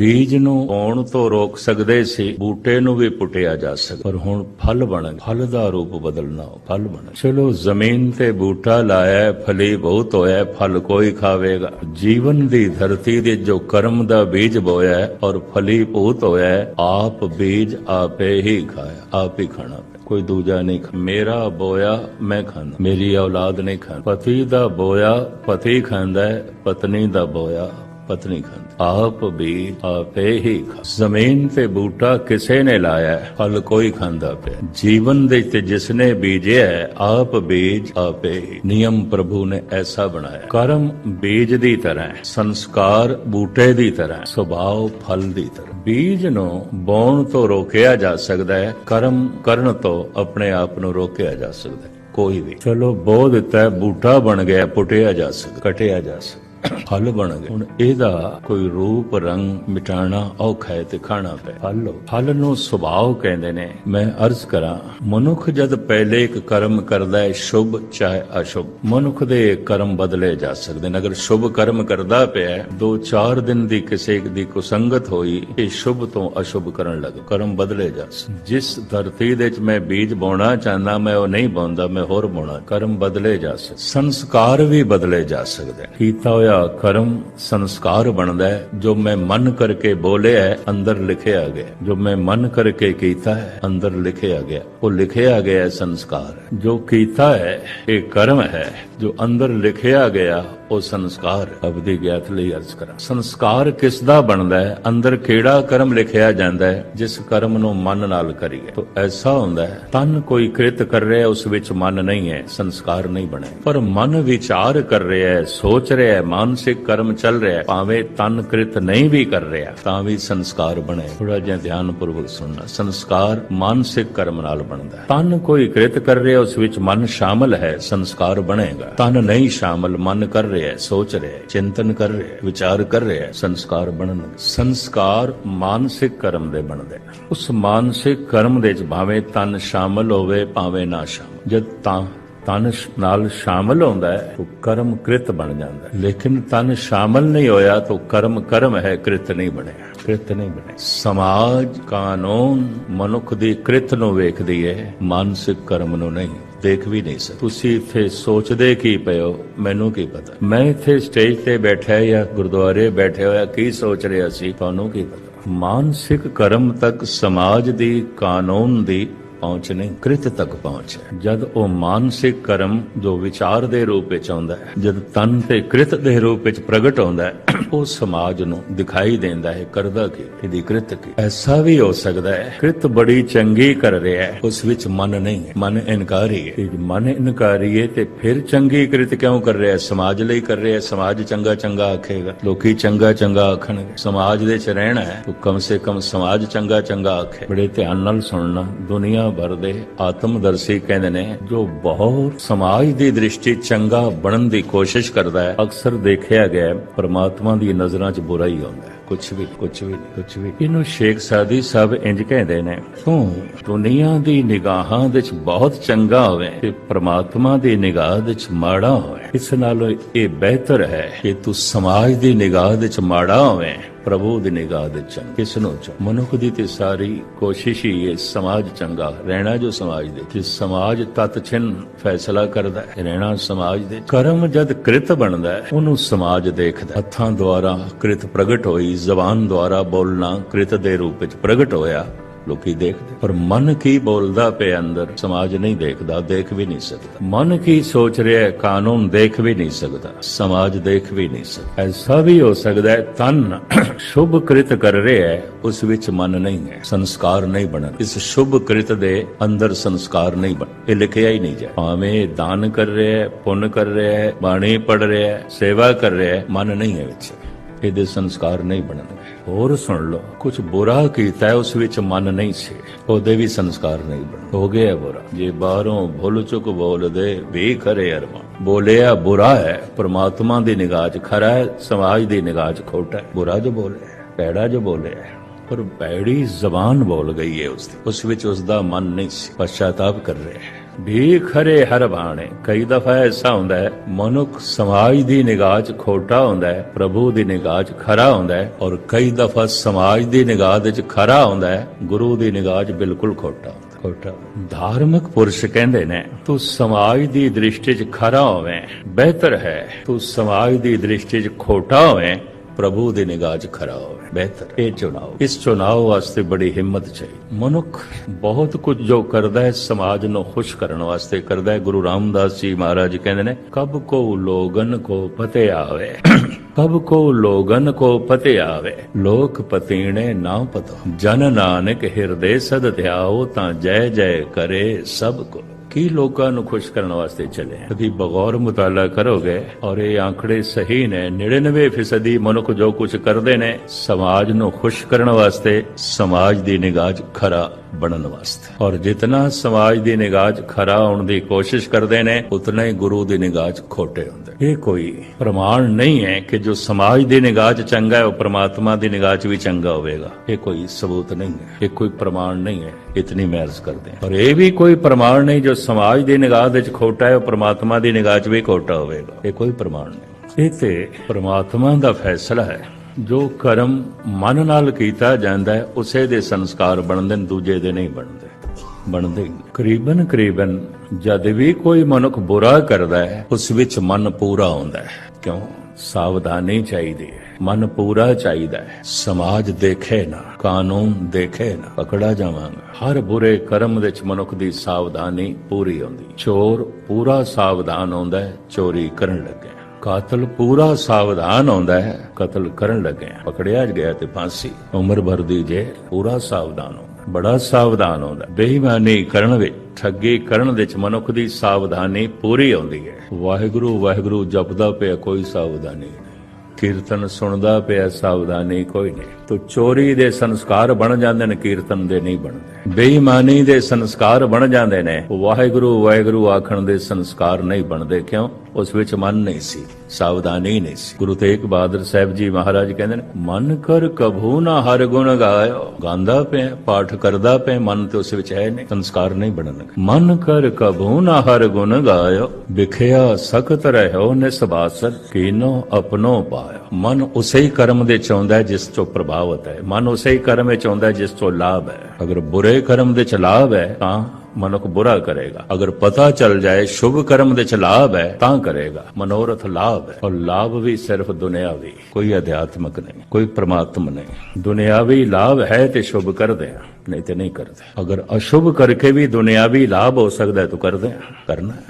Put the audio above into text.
ਬੀਜ ਨੂੰ ਆਉਣ ਤੋਂ ਰੋਕ ਸਕਦੇ ਸੀ ਬੂਟੇ ਨੂੰ ਵੀ ਪੁੱਟਿਆ ਜਾ ਸਕਦਾ ਪਰ ਹੁਣ ਫਲ ਬਣ ਫਲ ਦਾ ਰੂਪ ਬਦਲਣਾ ਫਲ ਬਣ ਚਲੋ ਜ਼ਮੀਨ ਤੇ ਬੂਟਾ ਲਾਇਆ ਹੈ, ਫਲੀ ਬਹੁਤ ਹੋਇਆ ਫਲ ਕੋਈ ਖਾਵੇਗਾ। ਜੀਵਨ ਦੀ ਧਰਤੀ ਦੇ ਜੋ ਕਰਮ ਦਾ ਬੀਜ ਬੋਇਆ ਔਰ ਫਲੀ ਭੂਤ ਹੋਇਆ ਆਪ ਬੀਜ ਆਪੇ ਹੀ ਖਾਇਆ ਆਪ ਹੀ ਖਾਣਾ ਪਿਆ। ਕੋਈ ਦੂਜਾ ਨਹੀਂ ਖਾ- ਮੇਰਾ ਬੋਇਆ ਮੈਂ ਖਾਂਦਾ ਮੇਰੀ ਔਲਾਦ ਨਹੀਂ ਖਾਂਦੀ। ਪਤੀ ਦਾ ਬੋਇਆ ਪਤੀ ਖਾਂਦਾ ਹੈ ਪਤਨੀ ਦਾ ਬੋਇਆ ਪਤਨੀ ਖਾਂਦੀ। ਆਪ ਬੀਜ ਆਪੇ ਹੀ ਖਾ ਜ਼ਮੀਨ ਤੇ ਬੂਟਾ ਕਿਸੇ ਨੇ ਲਾਇਆ ਫਲ ਕੋਈ ਖਾਂਦਾ ਪਿਆ ਜੀਵਨ ਦੇ ਤੇ ਜਿਸਨੇ ਬੀਜਿਆ ਆਪ ਬੀਜ ਆਪੇ ਹੀ। ਨਿਯਮ ਪ੍ਰਭੂ ਨੇ ਐਸਾ ਬਣਾਇਆ ਕਰਮ ਬੀਜ ਦੀ ਤਰ੍ਹਾਂ ਸੰਸਕਾਰ ਬੂਟੇ ਦੀ ਤਰ੍ਹਾਂ ਹੈ, ਸੁਭਾਅ ਫਲ ਦੀ ਤਰ੍ਹਾਂ ਬੀਜ ਨੂੰ ਬੋਣ ਤੋਂ ਰੋਕਿਆ ਜਾ ਸਕਦਾ ਹੈ ਕਰਮ ਕਰਨ ਤੋਂ ਆਪਣੇ ਆਪ ਨੂੰ ਰੋਕਿਆ ਜਾ ਸਕਦਾ ਹੈ। ਕੋਈ ਵੀ। ਚਲੋ ਬੋ ਦਿੱਤਾ ਬੂਟਾ ਬਣ ਗਿਆ ਪੁੱਟਿਆ ਜਾ ਸਕਦਾ ਕਟਿਆ ਜਾ ਸਕਦਾ। ਫਲ ਬਣ ਗਏ। ਹੁਣ ਇਹਦਾ ਕੋਈ ਰੂਪ, ਰੰਗ ਮਿਟਾਣਾ ਔਖਾ ਹੈ ਤੇ ਖਾਣਾ ਪੈ। ਫਲ ਲਓ। ਫਲ ਨੂੰ ਸੁਭਾਅ ਕਹਿੰਦੇ ਨੇ। ਮੈਂ ਅਰਜ਼ ਕਰਾਂ, ਮਨੁੱਖ ਜਦ ਪਹਿਲੇ ਇੱਕ ਕਰਮ ਕਰਦਾ ਹੈ, ਸ਼ੁਭ ਚਾਹੇ ਅਸ਼ੁਭ। ਮਨੁੱਖ ਦੇ ਕਰਮ ਬਦਲੇ ਜਾ ਸਕਦੇ ਨੇ। ਅਗਰ ਸ਼ੁਭ ਕਰਮ ਕਰਦਾ ਪਿਆ ਦੋ ਚਾਰ ਦਿਨ ਦੀ ਕਿਸੇ ਦੀ ਕੁਸੰਗਤ ਹੋਈ, ਇਹ ਸ਼ੁਭ ਤੋਂ ਅਸ਼ੁਭ ਕਰਨ ਲੱਗ ਕਰਮ ਬਦਲੇ ਜਾ ਸਕਦੇ ਜਿਸ ਧਰਤੀ ਦੇ ਵਿੱਚ ਮੈਂ ਬੀਜ ਬੋਣਾ ਚਾਹੁੰਦਾ, ਮੈਂ ਉਹ ਨਹੀਂ ਬੋਂਦਾ, ਮੈਂ ਹੋਰ ਬੋਣਾ। ਕਰਮ ਬਦਲੇ ਜਾ ਸਕਦੇ ਸੰਸਕਾਰ ਵੀ ਬਦਲੇ ਜਾ ਸਕਦੇ ਕੀਤਾ ਹੋਇਆ ਕਰਮ ਸੰਸਕਾਰ ਬਣਦਾ ਹੈ। ਜੋ ਮੈਂ ਮਨ ਕਰਕੇ ਬੋਲਿਆ ਹੈ, ਅੰਦਰ ਲਿਖਿਆ ਗਿਆ ਜੋ ਮੈਂ ਮਨ ਕਰਕੇ ਕੀਤਾ ਹੈ, ਅੰਦਰ ਲਿਖਿਆ ਗਿਆ ਉਹ ਲਿਖਿਆ ਗਿਆ ਸੰਸਕਾਰ। ਜੋ ਕੀਤਾ ਹੈ, ਇਹ ਕਰਮ ਹੈ। ਜੋ ਅੰਦਰ ਲਿਖਿਆ ਗਿਆ ਉਹ ਸੰਸਕਾਰ ਅਬਦੀ ਗਿਆਤ ਲਈ ਅਰਜ਼ ਕਰਾਂ। ਸੰਸਕਾਰ ਕਿਸ ਦਾ ਬਣਦਾ ਹੈ? ਅੰਦਰ ਕਿਹੜਾ ਕਰਮ ਲਿਖਿਆ ਜਾਂਦਾ ਹੈ, ਜਿਸ ਕਰਮ ਨੂੰ ਮਨ ਨਾਲ ਕਰੀਏ? ਤਾਂ ਐਸਾ ਹੁੰਦਾ ਹੈ, ਤਨ ਕੋਈ ਕ੍ਰਿਤ ਕਰ ਰਿਹਾ ਉਸ ਵਿੱਚ ਮਨ ਨਹੀਂ ਹੈ, ਸੰਸਕਾਰ ਨਹੀਂ ਬਣਿਆ। ਪਰ ਮਨ ਵਿਚਾਰ ਕਰ ਰਿਹਾ ਹੈ, ਸੋਚ ਰਿਹਾ ਹੈ, ਮਾਨਸਿਕ ਕਰਮ ਚੱਲ ਰਿਹਾ ਹੈ, ਭਾਵੇਂ ਤਨ ਕ੍ਰਿਤ ਨਹੀਂ ਵੀ ਕਰ ਰਿਹਾ, ਤਾਂ ਵੀ ਸੰਸਕਾਰ ਬਣੇ ਥੋੜਾ ਜਿਹਾ ਧਿਆਨ ਪੂਰਵਕ ਸੁਣਨਾ। ਸੰਸਕਾਰ ਮਾਨਸਿਕ ਕਰਮ ਨਾਲ ਬਣਦਾ ਹੈ। ਤਨ ਕੋਈ ਕ੍ਰਿਤ ਕਰ ਰਿਹਾ, ਉਸ ਵਿੱਚ ਮਨ ਸ਼ਾਮਲ ਹੈ, ਸੰਸਕਾਰ ਬਣੇਗਾ। ਤਨ ਨਹੀਂ ਸ਼ਾਮਲ, ਮਨ ਕਰ ਰਿਹਾ ਹੈ, ਸੋਚ ਰਿਹਾ ਹੈ, ਚਿੰਤਨ ਕਰ ਰਿਹਾ ਹੈ, ਵਿਚਾਰ ਕਰ ਰਿਹਾ ਹੈ, ਸੰਸਕਾਰ ਬਣਨ ਸੰਸਕਾਰ ਮਾਨਸਿਕ ਕਰਮ ਦੇ ਬਣਦੇ ਉਸ ਮਾਨਸਿਕ ਕਰਮ ਦੇ ਵਿੱਚ ਭਾਵੇਂ ਤਨ ਸ਼ਾਮਲ ਹੋਵੇ, ਭਾਵੇਂ ਨਾ ਸ਼ਾਮਲ। ਜਦ ਤਾਂ ਤਨ ਨਾਲ ਸ਼ਾਮਲ ਹੁੰਦਾ ਹੈ, ਉਹ ਕਰਮ ਕ੍ਰਿਤ ਬਣ ਜਾਂਦਾ ਹੈ। ਲੇਕਿਨ ਤਨ ਸ਼ਾਮਲ ਨਹੀਂ ਹੋਇਆ ਤਾਂ ਕਰਮ ਕਰਮ ਹੈ, ਕ੍ਰਿਤ ਨਹੀਂ ਬਣਿਆ। ਕ੍ਰਿਤ ਨਹੀਂ ਬਣਿਆ। ਸਮਾਜ ਕਾਨੂੰਨ ਮਨੁੱਖ ਦੀ ਕ੍ਰਿਤ ਨੂੰ ਵੇਖਦੀ ਹੈ, ਮਾਨਸਿਕ ਕਰਮ ਨੂੰ ਨਹੀਂ। ਦੇਖ ਵੀ ਨਹੀਂ ਸਕਦੇ। ਤੁਸੀਂ ਇੱਥੇ ਸੋਚਦੇ ਕੀ ਪਏ ਮੈਨੂੰ ਕੀ ਪਤਾ? ਮੈਂ ਇੱਥੇ ਸਟੇਜ ਤੇ ਬੈਠਾ ਜਾਂ ਗੁਰਦੁਆਰੇ ਬੈਠੇ ਹੋਇਆ ਕੀ ਸੋਚ ਰਿਹਾ ਸੀ? ਤੁਹਾਨੂੰ ਕੀ ਪਤਾ? ਮਾਨਸਿਕ ਕਰਮ ਤੱਕ ਸਮਾਜ ਦੀ ਕਾਨੂੰਨ ਦੀ ਪਹੁੰਚ ਨਹੀਂ, ਕ੍ਰਿਤ ਤੱਕ ਪਹੁੰਚ ਹੈ। ਜਦ ਉਹ ਮਾਨਸਿਕ ਕਰਮ ਜੋ ਵਿਚਾਰ ਦੇ ਰੂਪ ਵਿੱਚ ਆਉਂਦਾ ਹੈ, ਜਦ ਤਨ ਤੇ ਕ੍ਰਿਤ ਦੇ ਰੂਪ ਵਿੱਚ ਪ੍ਰਗਟ ਹੁੰਦਾ ਹੈ ਉਹ ਸਮਾਜ ਨੂੰ ਦਿਖਾਈ ਦਿੰਦਾ ਹੈ ਕਰਦਾ ਕਿ ਇਹਦੀ ਕ੍ਰਿਤ ਕੀ। ਐਸਾ ਵੀ ਹੋ ਸਕਦਾ ਹੈ ਕ੍ਰਿਤ ਬੜੀ ਚੰਗੀ ਕਰ ਰਿਹਾ ਹੈ ਉਸ ਵਿੱਚ ਮਨ ਨਹੀਂ ਹੈ ਮਨ ਇਨਕਾਰੀ ਹੈ। ਜੇ ਮਨ ਇਨਕਾਰੀ ਹੈ ਤੇ ਫਿਰ ਚੰਗੀ ਕ੍ਰਿਤ ਕਿਉਂ ਕਰ ਰਿਹਾ ਹੈ? ਸਮਾਜ ਲਈ ਕਰ ਰਿਹਾ ਹੈ ਸਮਾਜ ਚੰਗਾ ਚੰਗਾ ਆਖੇਗਾ। ਲੋਕੀ ਚੰਗਾ ਚੰਗਾ ਆਖਣਗੇ। ਸਮਾਜ ਦੇ ਚ ਰਹਿਣਾ ਹੈ ਤਾਂ ਕਮ ਸੇ ਕਮ ਸਮਾਜ ਚੰਗਾ ਚੰਗਾ ਆਖੇ। ਬੜੇ ਧਿਆਨ ਨਾਲ ਸੁਣਨਾ ਦੁਨੀਆ ਭਰ ਦੇ ਆਤਮਦਰਸ਼ੀ ਕਹਿੰਦੇ ਨੇ ਜੋ ਬਹੁਤ ਸਮਾਜ ਦੀ ਦ੍ਰਿਸ਼ਟੀ ਚੰਗਾ ਬਣਨ ਦੀ ਕੋਸ਼ਿਸ਼ ਕਰਦਾ ਹੈ ਅਕਸਰ ਦੇਖਿਆ ਗਿਆ ਹੈ, ਪ੍ਰਮਾਤਮਾ ਦੀ ਨਜ਼ਰਾਂ 'ਚ ਬੁਰਾ ਹੀ ਆਉਂਦਾ ਹੈ। ਕੁਛ ਵੀ ਕੁਛ ਵੀ ਕੁਛ ਵੀ ਇਹਨੂੰ ਸ਼ੇਖ ਸਾਦੀ ਸਾਹਿਬ ਇੰਜ ਕਹਿੰਦੇ ਨੇ, ਤੂੰ ਦੁਨੀਆ ਦੀ ਨਿਗਾਹਾਂ ਵਿੱਚ ਬਹੁਤ ਚੰਗਾ ਹੋਵੇ ਤੇ ਪ੍ਰਮਾਤਮਾ ਦੀ ਨਿਗਾਹ ਵਿੱਚ ਮਾੜਾ ਹੋਵੇ। ਇਸ ਨਾਲੋਂ ਇਹ ਬਿਹਤਰ ਹੈ ਕਿ ਤੂੰ ਸਮਾਜ ਦੀ ਨਿਗਾਹ ਵਿੱਚ ਮਾੜਾ ਹੋਵੇ। ਪ੍ਰਭੂ ਦੀ ਨਿਗਾਹ ਦੇ ਚੰਗ। ਕਿਸ ਨੂੰ ਚ ਮਨੁੱਖ ਦੀ ਤੇ ਸਾਰੀ ਕੋਸ਼ਿਸ਼ ਹੀ ਹੈ ਸਮਾਜ ਚੰਗਾ। ਰਹਿਣਾ ਜੋ ਸਮਾਜ ਦੇ ਤੇ ਸਮਾਜ ਤਤ ਛਿਨ ਫੈਸਲਾ ਕਰਦਾ ਹੈ, ਰਹਿਣਾ ਸਮਾਜ ਦੇ ਕਰਮ ਜਦ ਕ੍ਰਿਤ ਬਣਦਾ ਹੈ, ਉਹਨੂੰ ਸਮਾਜ ਦੇਖਦਾ ਹੱਥਾਂ ਦੁਆਰਾ ਕ੍ਰਿਤ ਪ੍ਰਗਟ ਹੋਈ, ਜ਼ਬਾਨ ਦੁਆਰਾ ਬੋਲਣਾ ਕ੍ਰਿਤ ਦੇ ਰੂਪ ਵਿੱਚ ਪ੍ਰਗਟ ਹੋਇਆ। ਲੋਕੀ ਦੇਖਦੇ ਪਰ ਮਨ ਕੀ ਬੋਲਦਾ ਪਿਆ ਅੰਦਰ, ਸਮਾਜ ਨਹੀਂ ਦੇਖਦਾ, ਦੇਖ ਵੀ ਨਹੀਂ ਸਕਦਾ। ਮਨ ਕੀ ਸੋਚ ਰਿਹਾ ਹੈ, ਕਾਨੂੰਨ ਦੇਖ ਵੀ ਨਹੀਂ ਸਕਦਾ, ਸਮਾਜ ਦੇਖ ਵੀ ਨਹੀਂ ਸਕਦਾ। ਐਸਾ ਵੀ ਹੋ ਸਕਦਾ ਹੈ, ਤਨ ਸ਼ੁਭ ਕ੍ਰਿਤ ਕਰ ਰਿਹਾ ਹੈ, ਉਸ ਵਿੱਚ ਮਨ ਨਹੀਂ ਹੈ, ਸੰਸਕਾਰ ਨਹੀਂ ਬਣਨ। ਇਸ ਸ਼ੁਭ ਕ੍ਰਿਤ ਦੇ ਅੰਦਰ ਸੰਸਕਾਰ ਨਹੀਂ ਬਣ, ਇਹ ਲਿਖਿਆ ਹੀ ਨਹੀਂ ਜਾ ਭਾਵੇਂ ਦਾਨ ਕਰ ਰਿਹਾ ਹੈ, ਪੁੰਨ ਕਰ ਰਿਹਾ ਹੈ, ਬਾਣੀ ਪੜ ਰਿਹਾ ਹੈ, ਸੇਵਾ ਕਰ ਰਿਹਾ ਹੈ, ਮਨ ਨਹੀਂ ਹੈ ਵਿੱਚ। ਇਹਦੇ ਸੰਸਕਾਰ ਨਹੀਂ ਬਣਨਗੇ। ਹੋਰ ਸੁਣ ਲਓ ਕੁਝ ਬੁਰਾ ਕੀਤਾ ਉਸ ਵਿੱਚ ਮਨ ਨਹੀਂ ਸੀ। ਉਹਦੇ ਵੀ ਸੰਸਕਾਰ ਨਹੀਂ ਬਣ। ਹੋ ਗਿਆ ਬੁਰਾ। ਜੇ ਬਾਹਰੋਂ ਭੁੱਲ ਚੁੱਕ ਬੋਲਦੇ ਵੀ ਖਰੇ ਅਰਮਾ ਬੋਲਿਆ ਬੁਰਾ ਹੈ, ਪ੍ਰਮਾਤਮਾ ਦੀ ਨਿਗਾਹ 'ਚ ਖਰਾ ਹੈ, ਸਮਾਜ ਦੀ ਨਿਗਾਹ 'ਚ ਖੋਟਾ ਹੈ। ਬੁਰਾ ਜੋ ਬੋਲਿਆ ਪੈੜਾ ਜੋ ਬੋਲਿਆ ਪਰ ਭੈੜੀ ਜ਼ਬਾਨ ਬੋਲ ਗਈ ਹੈ ਉਸ ਉਸ ਵਿੱਚ ਉਸ ਦਾ ਮਨ ਨਹੀਂ ਸੀ, ਪਛਤਾਪ ਕਰ ਰਿਹਾ ਹੈ। ਵੀ ਖਰੇ ਹਰ ਬਾਣੇ। ਕਈ ਦਫਾ ਐਸਾ ਹੁੰਦਾ ਹੈ ਮਨੁੱਖ ਸਮਾਜ ਦੀ ਨਿਗਾਹ 'ਚ ਖੋਟਾ ਹੁੰਦਾ ਹੈ ਪ੍ਰਭੂ ਦੀ ਨਿਗਾਹ 'ਚ ਖਰਾ ਹੁੰਦਾ ਹੈ ਔਰ ਕਈ ਦਫਾ ਸਮਾਜ ਦੀ ਨਿਗਾਹ ਦੇ 'ਚ ਖਰਾ ਹੁੰਦਾ ਹੈ ਗੁਰੂ ਦੀ ਨਿਗਾਹ 'ਚ ਬਿਲਕੁਲ ਖੋਟਾ। ਖੋਟਾ। ਧਾਰਮਿਕ ਪੁਰਸ਼ ਕਹਿੰਦੇ ਨੇ ਤੂੰ ਸਮਾਜ ਦੀ ਦ੍ਰਿਸ਼ਟੀ 'ਚ ਖਰਾ ਹੋਵੇਂ ਬਿਹਤਰ ਹੈ। ਤੂੰ ਸਮਾਜ ਦੀ ਦ੍ਰਿਸ਼ਟੀ 'ਚ ਖੋਟਾ ਹੋਵੇਂ ਪ੍ਰਭੂ ਦੀ ਨਿਗਾਹ 'ਚ ਖਰਾ ਹੋਵੇ ਬਿਹਤਰ ਇਹ ਚੁਣਾਓ। ਇਸ ਚੁਣਾਓ ਵਾਸਤੇ ਬੜੀ ਹਿੰਮਤ ਚਾਹੀਦੀ। ਮਨੁੱਖ ਬਹੁਤ ਕੁਝ ਜੋ ਕਰਦਾ ਹੈ ਸਮਾਜ ਨੂੰ ਖੁਸ਼ ਕਰਨ ਵਾਸਤੇ ਕਰਦਾ ਹੈ। ਗੁਰੂ ਰਾਮਦਾਸ ਜੀ ਮਹਾਰਾਜ ਕਹਿੰਦੇ ਨੇ ਕਬ ਕੋ ਲੋਗਨ ਕੋ ਪਤੇ ਆਵੇ ਕਬ ਕੋ ਲੋਗਨ ਕੋ ਪਤੇ ਆਵੇ ਲੋਕ ਪਤੀਣੇ ਨਾ ਪਤੋ। ਜਨ ਨਾਨਕ ਹਿਰਦੇ ਸਦ ਧਿਆਓ ਤਾਂ ਜੈ ਜੈ ਕਰੇ ਸਭ ਕੋ ਕੀ ਲੋਕਾਂ ਨੂੰ ਖੁਸ਼ ਕਰਨ ਵਾਸਤੇ ਚੱਲੇ ਆ? ਕਦੀ ਬਗੌਰ ਮੁਤਾਲਾ ਕਰੋਗੇ ਔਰ ਇਹ ਆંકੜੇ ਸਹੀ ਨੇ। 99% ਮਨੁੱਖ ਜੋ ਕੁਝ ਕਰਦੇ ਨੇ, ਸਮਾਜ ਨੂੰ ਖੁਸ਼ ਕਰਨ ਵਾਸਤੇ ਸਮਾਜ ਦੀ ਨਿਗਾਹ 'ਚ ਖਰਾ ਬਣਨ ਵਾਸਤੇ। ਔਰ ਜਿਤਨਾ ਸਮਾਜ ਦੀ ਨਿਗਾਹ 'ਚ ਖਰਾ ਹੋਣ ਦੀ ਕੋਸ਼ਿਸ਼ ਕਰਦੇ ਨੇ, ਉਤਨਾ ਹੀ ਗੁਰੂ ਦੀ ਨਿਗਾਹ 'ਚ ਖੋਟੇ ਹੁੰਦੇ ਇਹ ਕੋਈ ਪ੍ਰਮਾਣ ਨਹੀਂ ਹੈ ਕਿ ਜੋ ਸਮਾਜ ਦੀ ਨਿਗਾਹ 'ਚ ਚੰਗਾ ਹੈ, ਉਹ ਪ੍ਰਮਾਤਮਾ ਦੀ ਨਿਗਾਹ 'ਚ ਵੀ ਚੰਗਾ ਹੋਵੇਗਾ। ਇਹ ਕੋਈ ਸਬੂਤ ਨਹੀਂ ਹੈ। ਇਹ ਕੋਈ ਪ੍ਰਮਾਣ ਨਹੀਂ ਹੈ। ਇਤਨੀ ਮੈਂ ਅਰਜ਼ ਕਰਦੇ ਹਾਂ। ਔਰ ਇਹ ਵੀ ਕੋਈ ਪ੍ਰਮਾਣ ਨਹੀਂ ਜੋ ਸਮਾਜ ਦੀ ਨਿਗਾਹ ਦੇ 'ਚ ਖੋਟਾ ਹੈ, ਉਹ ਪ੍ਰਮਾਤਮਾ ਦੀ ਨਿਗਾਹ 'ਚ ਵੀ ਖੋਟਾ ਹੋਵੇਗਾ। ਇਹ ਕੋਈ ਪ੍ਰਮਾਣ ਨਹੀਂ। ਇਹ ਤੇ ਪ੍ਰਮਾਤਮਾ ਦਾ ਫੈਸਲਾ ਹੈ। ਜੋ ਕਰਮ ਮਨ ਨਾਲ ਕੀਤਾ ਜਾਂਦਾ ਹੈ, ਉਸੇ ਦੇ ਸੰਸਕਾਰ ਬਣਦੇ ਨੇ, ਦੂਜੇ ਦੇ ਨਹੀਂ ਬਣਦੇ। ਬਣਦੇ ਹੀ ਕਰੀਬਨ ਕਰੀਬਨ ਜਦ ਵੀ ਕੋਈ ਮਨੁੱਖ ਬੁਰਾ ਕਰਦਾ ਹੈ, ਉਸ ਵਿੱਚ ਮਨ ਪੂਰਾ ਹੁੰਦਾ ਹੈ। ਕਿਉਂ? ਸਾਵਧਾਨੀ ਚਾਹੀਦੀ ਹੈ। ਮਨ ਪੂਰਾ ਚਾਹੀਦਾ ਹੈ। ਸਮਾਜ ਦੇਖੇ ਨਾ, ਕਾਨੂੰਨ ਦੇਖੇ ਨਾ, ਪਕੜਾ ਜਾਵਾਂਗਾ। ਹਰ ਬੁਰੇ ਕਰਮ ਵਿੱਚ ਮਨੁੱਖ ਦੀ ਸਾਵਧਾਨੀ ਪੂਰੀ ਹੁੰਦੀ। ਚੋਰ ਪੂਰਾ ਸਾਵਧਾਨ ਹੁੰਦਾ ਹੈ, ਚੋਰੀ ਕਰਨ ਲੱਗਿਆ। ਕਾਤਲ ਪੂਰਾ ਸਾਵਧਾਨ ਹੁੰਦਾ ਹੈ, ਕਤਲ ਕਰਨ ਲੱਗਿਆ। ਪਕੜਿਆ ਗਿਆ ਤੇ ਫਾਂਸੀ। ਉਮਰ ਭਰ ਦੀ ਜੇ ਪੂਰਾ ਸਾਵਧਾਨ ਹੁੰਦਾ ਬੜਾ ਸਾਵਧਾਨ ਹੁੰਦਾ ਬੇਈਮਾਨੀ ਕਰਨ ਵਿੱਚ ਠੱਗੀ ਕਰਨ ਵਿੱਚ ਮਨੁੱਖ ਦੀ ਸਾਵਧਾਨੀ ਪੂਰੀ ਆਉਂਦੀ ਹੈ। ਵਾਹਿਗੁਰੂ ਵਾਹਿਗੁਰੂ, ਜਪਦਾ ਪਿਆ ਕੋਈ ਸਾਵਧਾਨੀ ਕੀਰਤਨ ਸੁਣਦਾ ਪਿਆ, ਸਾਵਧਾਨੀ ਕੋਈ ਨਹੀਂ। ਤੋ ਚੋਰੀ ਦੇ ਸੰਸਕਾਰ ਬਣ ਜਾਂਦੇ ਨੇ, ਕੀਰਤਨ ਦੇ ਨਹੀਂ ਬਣਦੇ। ਬੇਈਮਾਨੀ ਦੇ ਸੰਸਕਾਰ ਬਣ ਜਾਂਦੇ ਨੇ। ਵਾਹਿਗੁਰੂ ਵਾਹਿਗੁਰੂ ਆਖਣ ਦੇ ਸੰਸਕਾਰ ਨਹੀਂ ਬਣਦੇ, ਕਿਉਂ? ਉਸ ਵਿੱਚ ਮਨ ਨਹੀਂ ਸੀ, ਸਾਵਧਾਨੀ ਨਹੀਂ ਸੀ। ਗੁਰੂ ਤੇਗ ਬਹਾਦਰ ਸਾਹਿਬ ਜੀ ਮਹਾਰਾਜ ਕਹਿੰਦੇ ਨੇ, ਮਨ ਕਰ ਕਭੂ ਨਾ ਹਰ ਗੁਣ ਗਾਇਓ। ਗਾਉਂਦਾ ਪਿਆ, ਪਾਠ ਕਰਦਾ ਪਿਆ, ਮਨ ਤੇ ਉਸ ਵਿੱਚ ਹੈ ਨਹੀਂ, ਸੰਸਕਾਰ ਨਹੀਂ ਬਣਨਗੇ ਮਨ ਕਰ ਕਭੂ ਨਾ ਹਰ ਗੁਣ ਗਾਇਓ। ਵਿਖਿਆ ਸਖਤ ਰਹਿਓ ਨਿਸਬਾਸਰ ਕੀਨੋ ਆਪਣੋ ਪਾਇਓ ਮਨ ਉਸੇ ਹੀ ਕਰਮ ਦੇ ਚਾਹੁੰਦਾ ਹੈ ਜਿਸ ਤੋਂ ਪ੍ਰਭਾਵਿਤ ਹੈ। ਮਨ ਉਸੇ ਹੀ ਕਰਮ ਵਿੱਚ ਆਉਂਦਾ ਹੈ ਜਿਸ ਤੋਂ ਲਾਭ ਹੈ। ਅਗਰ ਬੁਰੇ ਕਰਮ ਦੇ ਚ ਲਾਭ ਹੈ, ਤਾਂ ਮਨੁੱਖ ਬੁਰਾ ਕਰੇਗਾ। ਅਗਰ ਪਤਾ ਚੱਲ ਜਾਏ ਸ਼ੁਭ ਕਰਮ ਦੇ ਚ ਲਾਭ ਹੈ, ਤਾਂ ਕਰੇਗਾ। ਮਨੋਰਥ ਲਾਭ ਹੈ। ਔਰ ਲਾਭ ਵੀ ਸਿਰਫ ਦੁਨਿਆਵੀ, ਕੋਈ ਅਧਿਆਤਮਕ ਨਹੀਂ, ਕੋਈ ਪ੍ਰਮਾਤਮ ਨਹੀਂ। ਦੁਨਿਆਵੀ ਲਾਭ ਹੈ ਤੇ ਸ਼ੁਭ ਕਰਦੇ ਆ ਨਹੀਂ ਤੇ ਨਹੀਂ ਕਰਦੇ। ਅਗਰ ਅਸ਼ੁਭ ਕਰਕੇ ਵੀ ਦੁਨਿਆਵੀ ਲਾਭ ਹੋ ਸਕਦਾ ਹੈ, ਤਾਂ ਕਰਦੇ ਆ ਕਰਨਾ